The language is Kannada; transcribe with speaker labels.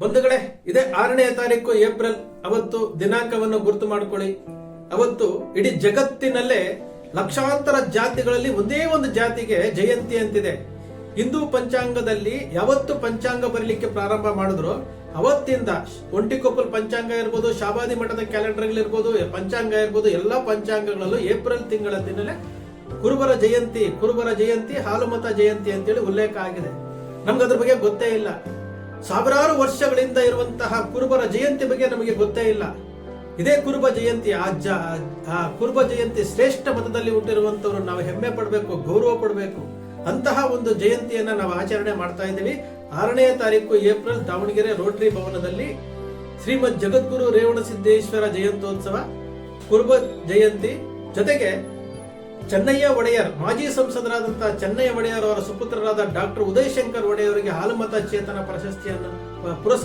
Speaker 1: ಬಂಧುಗಳೇ, ಇದೇ ಆರನೇ ತಾರೀಕು ಏಪ್ರಿಲ್. ಅವತ್ತು ದಿನಾಂಕವನ್ನು ಗುರುತು ಮಾಡಿಕೊಳ್ಳಿ. ಅವತ್ತು ಇಡೀ ಜಗತ್ತಿನಲ್ಲೇ ಲಕ್ಷಾಂತರ ಜಾತಿಗಳಲ್ಲಿ ಒಂದೇ ಒಂದು ಜಾತಿಗೆ ಜಯಂತಿ ಅಂತಿದೆ. ಹಿಂದೂ ಪಂಚಾಂಗದಲ್ಲಿ ಯಾವತ್ತು ಪಂಚಾಂಗ ಬರಲಿಕ್ಕೆ ಪ್ರಾರಂಭ ಮಾಡಿದ್ರು, ಅವತ್ತಿಂದ ಒಂಟಿಕೊಪ್ಪಲ್ ಪಂಚಾಂಗ ಇರ್ಬೋದು, ಶಾಬಾದಿ ಮಠದ ಕ್ಯಾಲೆಂಡರ್ಗಳಿರ್ಬೋದು, ಪಂಚಾಂಗ ಇರ್ಬೋದು, ಎಲ್ಲಾ ಪಂಚಾಂಗಗಳಲ್ಲೂ ಏಪ್ರಿಲ್ ತಿಂಗಳ ದಿನಲೇ ಕುರುಬರ ಜಯಂತಿ ಕುರುಬರ ಜಯಂತಿ, ಹಾಲುಮತ ಜಯಂತಿ ಅಂತೇಳಿ ಉಲ್ಲೇಖ ಆಗಿದೆ. ನಮ್ಗೆ ಅದ್ರ ಬಗ್ಗೆ ಗೊತ್ತೇ ಇಲ್ಲ. ಸಾವಿರಾರು ವರ್ಷಗಳಿಂದ ಇರುವಂತಹ ಕುರುಬರ ಜಯಂತಿ ಬಗ್ಗೆ ನಮಗೆ ಗೊತ್ತೇ ಇಲ್ಲ. ಇದೇ ಕುರುಬ ಜಯಂತಿ ಆ ಆ ಕುರುಬ ಜಯಂತಿ ಶ್ರೇಷ್ಠ ಮತದಲ್ಲಿ ಹುಟ್ಟಿರುವಂತವ್ರು ನಾವು ಹೆಮ್ಮೆ ಪಡಬೇಕು, ಗೌರವ ಪಡಬೇಕು ಅಂತಹ ಒಂದು ಜಯಂತಿಯನ್ನ ನಾವು ಆಚರಣೆ ಮಾಡ್ತಾ ಇದ್ದೀವಿ. ಆರನೇ ತಾರೀಕು ಏಪ್ರಿಲ್ ದಾವಣಗೆರೆ ರೋಟರಿ ಭವನದಲ್ಲಿ ಶ್ರೀಮದ್ ಜಗದ್ಗುರು ರೇವಣ ಸಿದ್ದೇಶ್ವರ ಜಯಂತ್ಯೋತ್ಸವ, ಕುರುಬ ಜಯಂತಿ ಜೊತೆಗೆ ಚೆನ್ನಯ್ಯ ಒಡೆಯರ್, ಮಾಜಿ ಸಂಸದರಾದಂತಹ ಚೆನ್ನಯ್ಯ ಒಡೆಯರ್ ಅವರ ಸುಪುತ್ರರಾದ ಡಾಕ್ಟರ್ ಉದಯಶಂಕರ್ ಒಡೆಯವರಿಗೆ ಹಾಲುಮತ ಚೇತನ ಪ್ರಶಸ್ತಿಯನ್ನು ಪುರಸ್ಕಾರ